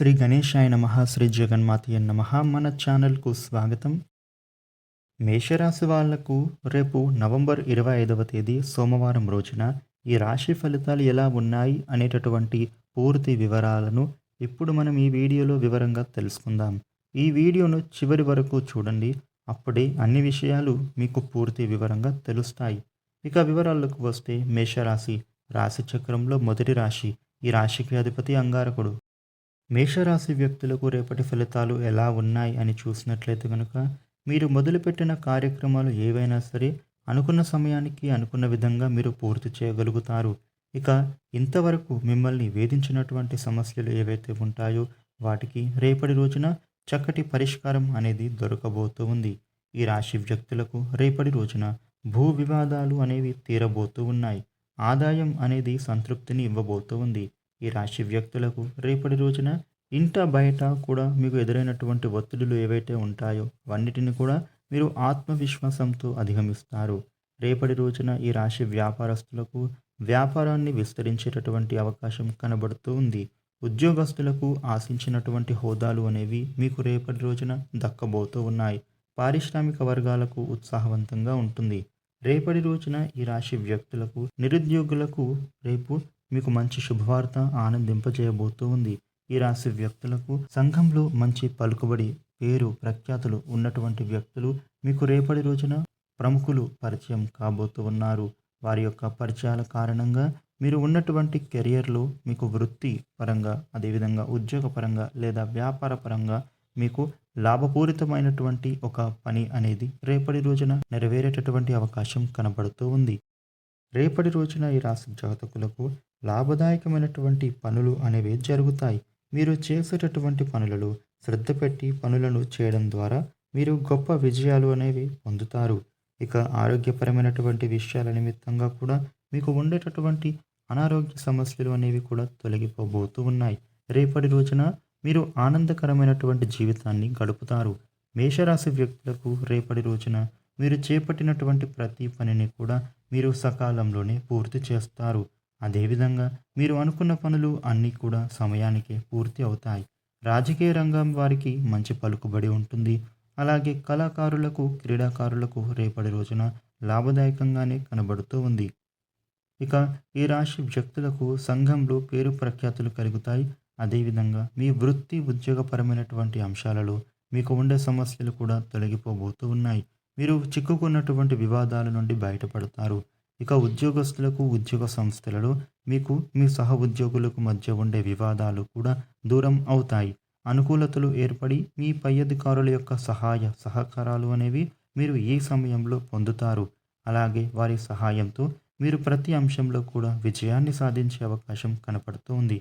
శ్రీ గణేశాయ నమ శ్రీ జగన్మాతయ నమ. మన ఛానల్కు స్వాగతం. మేషరాశి వాళ్ళకు రేపు నవంబర్ ఇరవై ఐదవ తేదీ సోమవారం రోజున ఈ రాశి ఫలితాలు ఎలా ఉన్నాయి అనేటటువంటి పూర్తి వివరాలను ఇప్పుడు మనం ఈ వీడియోలో వివరంగా తెలుసుకుందాం. ఈ వీడియోను చివరి వరకు చూడండి. అప్పుడే అన్ని విషయాలు మీకు పూర్తి వివరంగా తెలుస్తాయి. ఇక వివరాలకు వస్తే మేషరాశి రాశి చక్రంలో మొదటి రాశి. ఈ రాశికి అధిపతి అంగారకుడు. మేషరాశి వ్యక్తులకు రేపటి ఫలితాలు ఎలా ఉన్నాయి అని చూసినట్లయితే కనుక మీరు మొదలుపెట్టిన కార్యక్రమాలు ఏవైనా సరే అనుకున్న సమయానికి అనుకున్న విధంగా మీరు పూర్తి చేయగలుగుతారు. ఇక ఇంతవరకు మిమ్మల్ని వేధించినటువంటి సమస్యలు ఏవైతే ఉంటాయో వాటికి రేపటి రోజున చక్కటి పరిష్కారం అనేది దొరకబోతూ ఉంది. ఈ రాశి వ్యక్తులకు రేపటి రోజున భూ వివాదాలు అనేవి తీరబోతూ ఉన్నాయి. ఆదాయం అనేది సంతృప్తిని ఇవ్వబోతూ ఉంది. ఈ రాశి వ్యక్తులకు రేపటి రోజున ఇంట బయట కూడా మీకు ఎదురైనటువంటి ఒత్తిడులు ఏవైతే ఉంటాయో అవన్నిటిని కూడా మీరు ఆత్మవిశ్వాసంతో అధిగమిస్తారు. రేపటి రోజున ఈ రాశి వ్యాపారస్తులకు వ్యాపారాన్ని విస్తరించేటటువంటి అవకాశం కనబడుతూ ఉంది. ఉద్యోగస్తులకు ఆశించినటువంటి హోదాలు అనేవి మీకు రేపటి రోజున దక్కబోతూ ఉన్నాయి. పారిశ్రామిక వర్గాలకు ఉత్సాహవంతంగా ఉంటుంది. రేపటి రోజున ఈ రాశి వ్యక్తులకు నిరుద్యోగులకు రేపు మీకు మంచి శుభవార్త ఆనందింపజేయబోతూ ఉంది ఈ రాశి వ్యక్తులకు సంఘంలో మంచి పలుకుబడి పేరు ప్రఖ్యాతులు ఉన్నటువంటి వ్యక్తులు మీకు రేపటి రోజున ప్రముఖులు పరిచయం కాబోతూ ఉన్నారు. వారి యొక్క పరిచయాల కారణంగా మీరు ఉన్నటువంటి కెరియర్లో మీకు వృత్తి పరంగా అదేవిధంగా ఉద్యోగ పరంగా లేదా వ్యాపార పరంగా మీకు లాభపూరితమైనటువంటి ఒక పని అనేది రేపటి రోజున నెరవేరేటటువంటి అవకాశం కనబడుతూ ఉంది. రేపటి రోజున ఈ రాశి జాతకులకు లాభదాయకమైనటువంటి పనులు అనేవి జరుగుతాయి. మీరు చేసేటటువంటి పనులలో శ్రద్ధ పెట్టి పనులను చేయడం ద్వారా మీరు గొప్ప విజయాలు అనేవి పొందుతారు. ఇక ఆరోగ్యపరమైనటువంటి విషయాల నిమిత్తంగా కూడా మీకు ఉండేటటువంటి అనారోగ్య సమస్యలు అనేవి కూడా తొలగిపోబోతూ ఉన్నాయి. రేపటి రోజున మీరు ఆనందకరమైనటువంటి జీవితాన్ని గడుపుతారు. మేషరాశి వ్యక్తులకు రేపటి రోజున మీరు చేపట్టినటువంటి ప్రతి పనిని కూడా మీరు సకాలంలోనే పూర్తి చేస్తారు. అదేవిధంగా మీరు అనుకున్న పనులు అన్నీ కూడా సమయానికి పూర్తి అవుతాయి. రాజకీయ రంగం వారికి మంచి పలుకుబడి ఉంటుంది. అలాగే కళాకారులకు క్రీడాకారులకు రేపటి రోజున లాభదాయకంగానే కనబడుతూ ఉంది. ఇక ఈ రాశి వ్యక్తులకు సంఘంలో పేరు ప్రఖ్యాతులు కలుగుతాయి. అదేవిధంగా మీ వృత్తి ఉద్యోగపరమైనటువంటి అంశాలలో మీకు ఉండే సమస్యలు కూడా తొలగిపోబోతూ ఉన్నాయి. మీరు చిక్కుకున్నటువంటి వివాదాల నుండి బయటపడతారు. ఇక ఉద్యోగస్తులకు ఉద్యోగ సంస్థలలో మీకు మీ సహ ఉద్యోగులకు మధ్య ఉండే వివాదాలు కూడా దూరం అవుతాయి. అనుకూలతలు ఏర్పడి మీ పై అధికారుల యొక్క సహాయ సహకారాలు అనేవి మీరు ఈ సమయంలో పొందుతారు. అలాగే వారి సహాయంతో మీరు ప్రతి అంశంలో కూడా విజయాన్ని సాధించే అవకాశం కనపడుతుంది.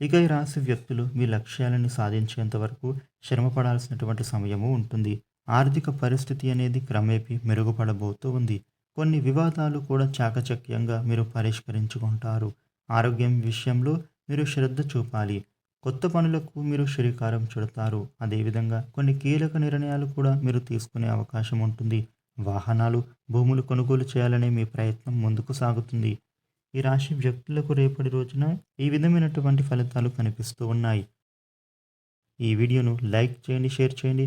ఇక ఈ రాశి వ్యక్తులు మీ లక్ష్యాలను సాధించేంత వరకు శ్రమ పడాల్సినటువంటి సమయము ఉంటుంది. ఆర్థిక పరిస్థితి అనేది క్రమేపీ మెరుగుపడబోతూ ఉంది. కొన్ని వివాదాలు కూడా చాకచక్యంగా మీరు పరిష్కరించుకుంటారు. ఆరోగ్యం విషయంలో మీరు శ్రద్ధ చూపాలి. కొత్త పనులకు మీరు శ్రీకారం చుడతారు. అదేవిధంగా కొన్ని కీలక నిర్ణయాలు కూడా మీరు తీసుకునే అవకాశం ఉంటుంది. వాహనాలు భూములు కొనుగోలు చేయాలనే మీ ప్రయత్నం ముందుకు సాగుతుంది. ఈ రాశి వ్యక్తులకు రేపటి రోజున ఈ విధమైనటువంటి ఫలితాలు కనిపిస్తూ ఉన్నాయి. ఈ వీడియోను లైక్ చేయండి షేర్ చేయండి.